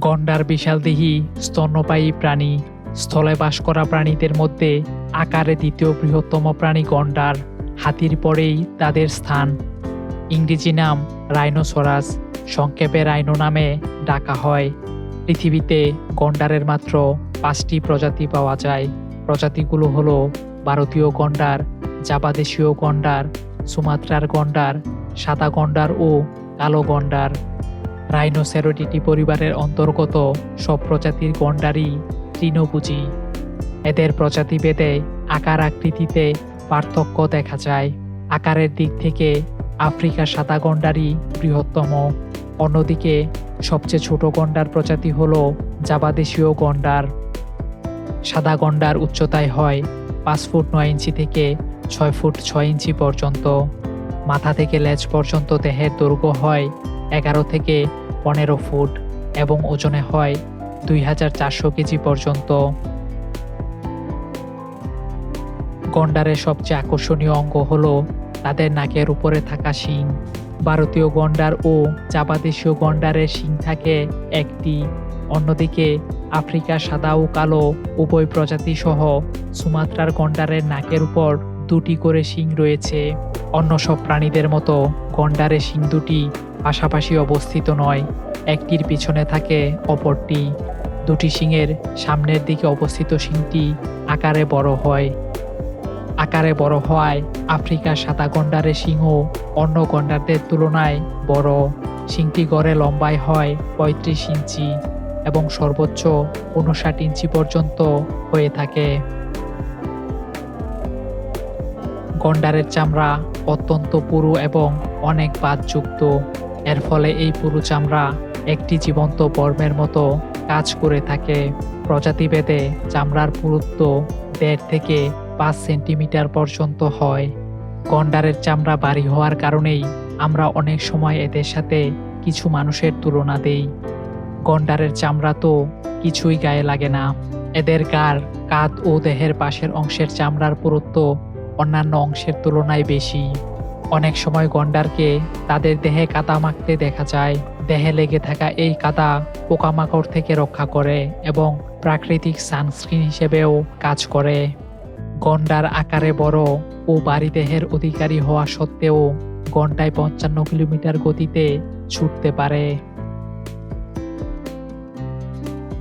গন্ডার বিশালদেহী স্তন্যপায়ী প্রাণী, স্থলে বাস করা প্রাণীদের মধ্যে আকারে দ্বিতীয় বৃহত্তম প্রাণী গন্ডার। হাতির পরেই তাদের স্থান। ইংরেজি নাম রাইনোসরাস, সংক্ষেপে রাইনো নামে ডাকা হয়। পৃথিবীতে গন্ডারের মাত্র পাঁচটি প্রজাতি পাওয়া যায়। প্রজাতিগুলো হলো ভারতীয় গন্ডার, জাপাদেশীয় গন্ডার, সুমাত্রার গন্ডার, সাদা গন্ডার ও কালো গন্ডার। রাইনোসেরোডিটি পরিবারের অন্তর্গত সব প্রজাতির গন্ডারই তৃণভোজী। এদের প্রজাতি প্রজাতিভেদে আকার আকৃতিতে পার্থক্য দেখা যায়। আকারের দিক থেকে আফ্রিকার সাদা গন্ডারই বৃহত্তম। অন্যদিকে সবচেয়ে ছোট গন্ডার প্রজাতি হল জাবাদেশীয় গন্ডার। সাদা গন্ডার উচ্চতায় হয় পাঁচ ফুট নয় ইঞ্চি থেকে ছয় ফুট ছয় ইঞ্চি পর্যন্ত। মাথা থেকে লেজ পর্যন্ত দেহের দৈর্ঘ্য হয় এগারো থেকে পনেরো ফুট এবং ওজনে হয় দুই হাজার চারশো কেজি পর্যন্ত। গন্ডারের সবচেয়ে আকর্ষণীয় অঙ্গ হল তাদের নাকের উপরে থাকা শিং। ভারতীয় গন্ডার ও জাপাদেশীয় গন্ডারের শিং থাকে একটি। অন্যদিকে আফ্রিকার সাদা ও কালো উভয় প্রজাতি সহ সুমাত্রার গন্ডারের নাকের উপর দুটি করে শিং রয়েছে। অন্য সব প্রাণীদের মতো গন্ডারের শিং দুটি পাশাপাশি অবস্থিত নয়। একটির পিছনে থাকে অপরটি। দুটি শিংয়ের সামনের দিকে অবস্থিত শিংটি আকারে বড় হয়। আকারে বড় হওয়ায় আফ্রিকার সাদা গন্ডারের সিংহ অন্য গন্ডারদের তুলনায় বড়। শিংটি গড়ে লম্বায় হয় পঁয়ত্রিশ ইঞ্চি এবং সর্বোচ্চ উনষাট ইঞ্চি পর্যন্ত হয়ে থাকে। গন্ডারের চামড়া অত্যন্ত পুরু এবং অনেক বাদযুক্ত এর ফলে এই পুরু চামড়া একটি জীবন্ত বর্মের মতো কাজ করে থাকে। প্রজাতিভেদে চামড়ার পুরুত্ব দেড় থেকে পাঁচ সেন্টিমিটার পর্যন্ত হয়। গন্ডারের চামড়া বাড়ি হওয়ার কারণেই আমরা অনেক সময় এদের সাথে কিছু মানুষের তুলনা দেই। গন্ডারের চামড়া তো কিছুই গায়ে লাগে না। এদের গার কাঁধ ও দেহের পাশের অংশের চামড়ার পুরুত্ব অন্যান্য অংশের তুলনায় বেশি। অনেক সময় গন্ডারকে তাদের দেহে কাদা মাখতে দেখা যায়। দেহে লেগে থাকা এই কাদা পোকামাকড় থেকে রক্ষা করে এবং প্রাকৃতিক সানস্ক্রিন হিসেবেও কাজ করে। গন্ডার আকারে বড় ও বাড়ি দেহের অধিকারী হওয়া সত্ত্বেও ঘন্টায় পঞ্চান্ন কিলোমিটার গতিতে ছুটতে পারে।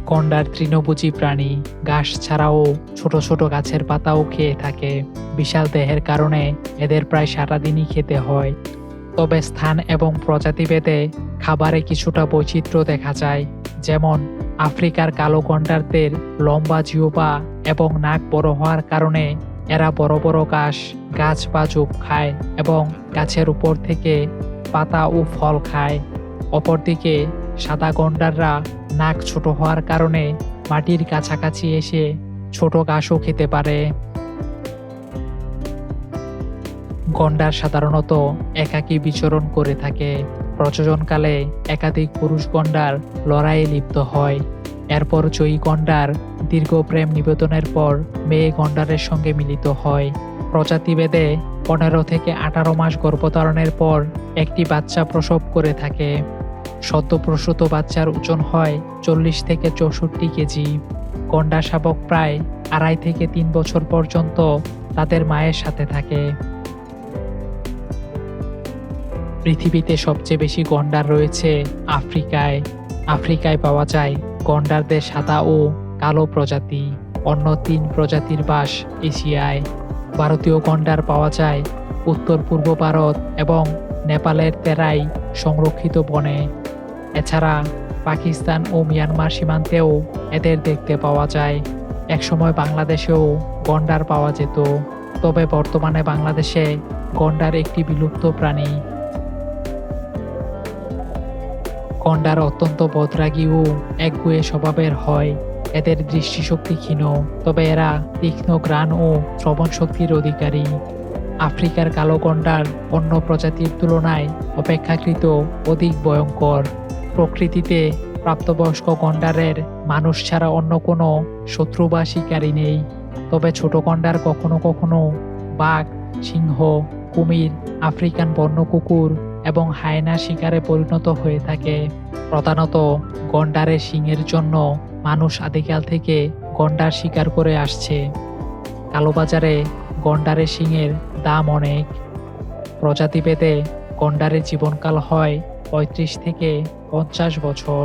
গন্ডার তৃণভোজী প্রাণী, ঘাস ছাড়াও ছোট ছোট গাছের পাতাও খেয়ে থাকে। বিশাল দেহের কারণে এদের প্রায় সারাদিনই খেতে হয়। তবে স্থান এবং প্রজাতিভেদে খাবারে কিছুটা বৈচিত্র্য দেখা যায়। যেমন, আফ্রিকার কালো গন্ডারদের লম্বা জিওপা এবং নাক বড় হওয়ার কারণে এরা বড় বড় ঘাস, গাছ বা জোপ খায় এবং গাছের উপর থেকে পাতা ও ফল খায়। অপরদিকে সাদা গন্ডাররা নাক ছোট হওয়ার কারণে মাটির কাছাকাছি এসে ছোট ঘাসও খেতে পারে। গন্ডার সাধারণত একাকী বিচরণ করে থাকে। প্রজননকালে একাধিক পুরুষ গন্ডার লড়াইয়ে লিপ্ত হয়। এরপর জয়ী গন্ডার দীর্ঘ প্রেম নিবেদনের পর মেয়ে গন্ডারের সঙ্গে মিলিত হয়। প্রজাতিভেদে পনেরো থেকে আঠারো মাস গর্ভধারণের পর একটি বাচ্চা প্রসব করে থাকে। সদ্যপ্রসূত বাচ্চার ওজন হয় চল্লিশ থেকে চৌষট্টি কেজি। গন্ডার শাবক প্রায় আড়াই থেকে তিন বছর পর্যন্ত তাদের মায়ের সাথে থাকে। পৃথিবীতে সবচেয়ে বেশি গন্ডার রয়েছে আফ্রিকায়। আফ্রিকায় পাওয়া যায় গন্ডারদের সাদা ও কালো প্রজাতি। অন্য তিন প্রজাতির বাস এশিয়ায়। ভারতীয় গন্ডার পাওয়া যায় উত্তর পূর্ব ভারত এবং নেপালের তেরাই সংরক্ষিত বনে। এছাড়া পাকিস্তান ও মিয়ানমার সীমান্তেও এদের দেখতে পাওয়া যায়। একসময় বাংলাদেশেও গন্ডার পাওয়া যেত, তবে বর্তমানে বাংলাদেশে গন্ডার একটি বিলুপ্ত প্রাণী। গন্ডার অত্যন্ত বদরাগী ও একগুয়ে স্বভাবের হয়, এদের দৃষ্টিশক্তি ক্ষীণ, তবে এরা তীক্ষ্ণ গ্রাণ ও শ্রবণ শক্তির অধিকারী। আফ্রিকার কালো গন্ডার অন্য প্রজাতির তুলনায় অপেক্ষাকৃত অধিক ভয়ঙ্কর। প্রকৃতিতে প্রাপ্তবয়স্ক গন্ডারের মানুষ ছাড়া অন্য কোনো শত্রু বা শিকারী নেই। তবে ছোট গন্ডার কখনো কখনো বাঘ, সিংহ, কুমির, আফ্রিকান বন্য কুকুর এবং হায়না শিকারে পরিণত হয়ে থাকে। প্রধানত গন্ডারের শিংয়ের জন্য মানুষ আদিকাল থেকে গন্ডার শিকার করে আসছে। কালোবাজারে গন্ডারের শিংয়ের দাম অনেক। প্রজাতিভেদে গন্ডারের জীবনকাল হয় পঁয়ত্রিশ থেকে পঞ্চাশ বছর।